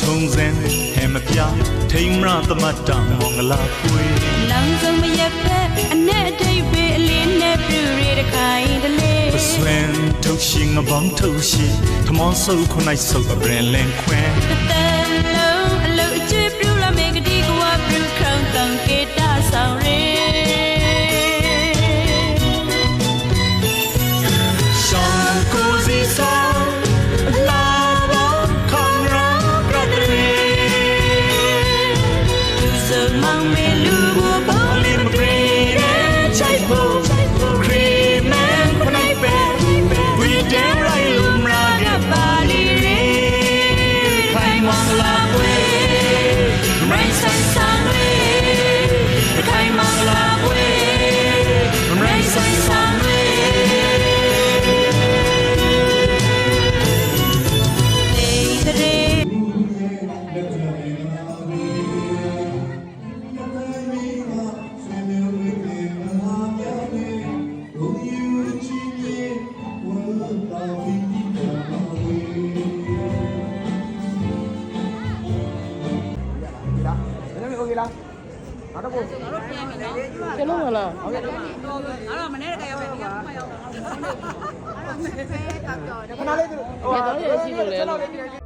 ထုံစံဟဲမပြထိမရသမတ်တမောင်္ဂလာပွေလောင်စုံမရက်ဖက်အနဲ့အတိတ်ပဲအလေးနဲ့ပြူရတဲ့ခိုင်တလေပစွင်ထုတ်ရှင်ငဘောင်းထုတ်ရှင်ထမောဆုပ်ခုနိုင်ဆုပ်အပရင်လန်ခွဲ သူ ဆိုသေးလားနောက်တစ်ခုကျွန်တော်တို့ပြန်ပြီနော်ကျွန်တော်မလားဟုတ်ကဲ့တော့ငါတော့မနေ့ကရောက်ပဲဒီကမှရောက်တာအဲ့တော့ဆက်ဖဲတော့တော့ခဏလေးသူတို့ဟိုကျွန်တော်ရရှိလို့လေ